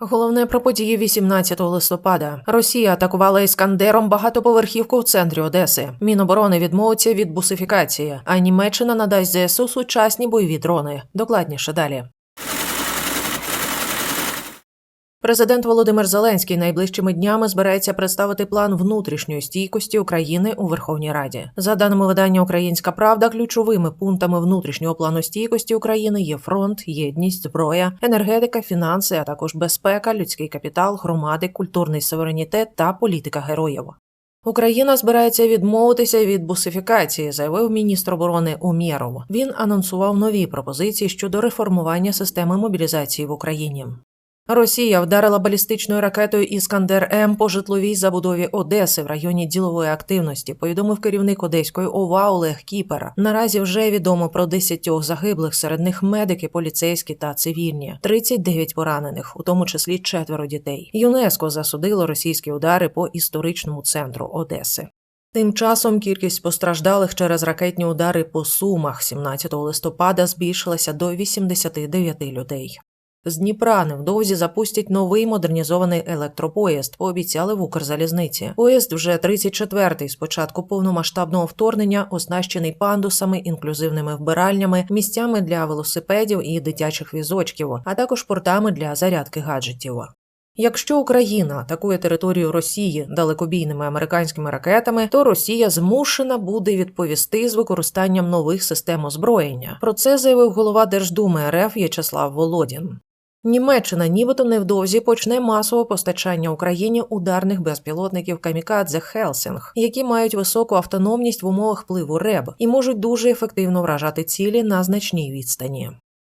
Головне про події 18 листопада. Росія атакувала іскандером багатоповерхівку в центрі Одеси. Міноборони відмовиться від бусифікації, а Німеччина надасть ЗСУ сучасні бойові дрони. Докладніше далі. Президент Володимир Зеленський найближчими днями збирається представити план внутрішньої стійкості України у Верховній Раді. За даними видання Українська Правда, ключовими пунктами внутрішнього плану стійкості України є фронт, єдність, зброя, енергетика, фінанси, а також безпека, людський капітал, громади, культурний суверенітет та політика героїв. Україна збирається відмовитися від бусифікації, заявив міністр оборони Умєров. Він анонсував нові пропозиції щодо реформування системи мобілізації в Україні. Росія вдарила балістичною ракетою Іскандер М по житловій забудові Одеси в районі ділової активності. Повідомив керівник Одеської ОВА Олег Кіпер. Наразі вже відомо про 10 загиблих, серед них медики, поліцейські та цивільні, 39 поранених, у тому числі четверо дітей. ЮНЕСКО засудило російські удари по історичному центру Одеси. Тим часом кількість постраждалих через ракетні удари по сумах 17 листопада збільшилася до 89 людей. З Дніпра невдовзі запустять новий модернізований електропоїзд, пообіцяли в Укрзалізниці. Поїзд вже 34-й з початку повномасштабного вторгнення, оснащений пандусами, інклюзивними вбиральнями, місцями для велосипедів і дитячих візочків, а також портами для зарядки гаджетів. Якщо Україна атакує територію Росії далекобійними американськими ракетами, то Росія змушена буде відповісти з використанням нових систем озброєння. Про це заявив голова Держдуми РФ В'ячеслав Володін. Німеччина нібито невдовзі почне масове постачання Україні ударних безпілотників камікадзе Хелсінг, які мають високу автономність в умовах впливу РЕБ і можуть дуже ефективно вражати цілі на значній відстані.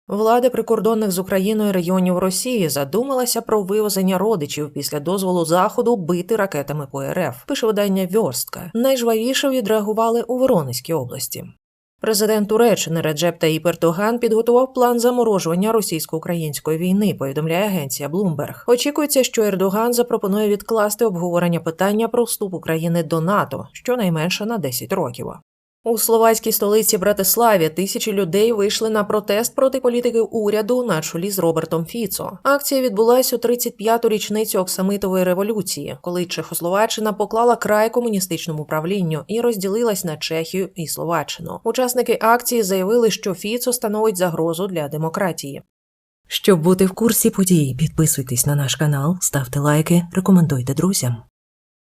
Влада прикордонних з Україною районів Росії задумалася про вивезення родичів після дозволу заходу бити ракетами по РФ. Пише видання Вьорстка. Найжвавіше відреагували у Воронезькій області. Президент Туреччини Реджеп Таїп Ердоган підготував план заморожування російсько-української війни. Повідомляє агенція Bloomberg. Очікується, що Ердоган запропонує відкласти обговорення питання про вступ України до НАТО щонайменше на 10 років. У словацькій столиці Братиславі тисячі людей вийшли на протест проти політики уряду на чолі з Робертом Фіцо. Акція відбулася у 35-ту річницю Оксамитової революції, коли Чехословаччина поклала край комуністичному правлінню і розділилась на Чехію і Словаччину. Учасники акції заявили, що Фіцо становить загрозу для демократії. Щоб бути в курсі подій, підписуйтесь на наш канал, ставте лайки, рекомендуйте друзям.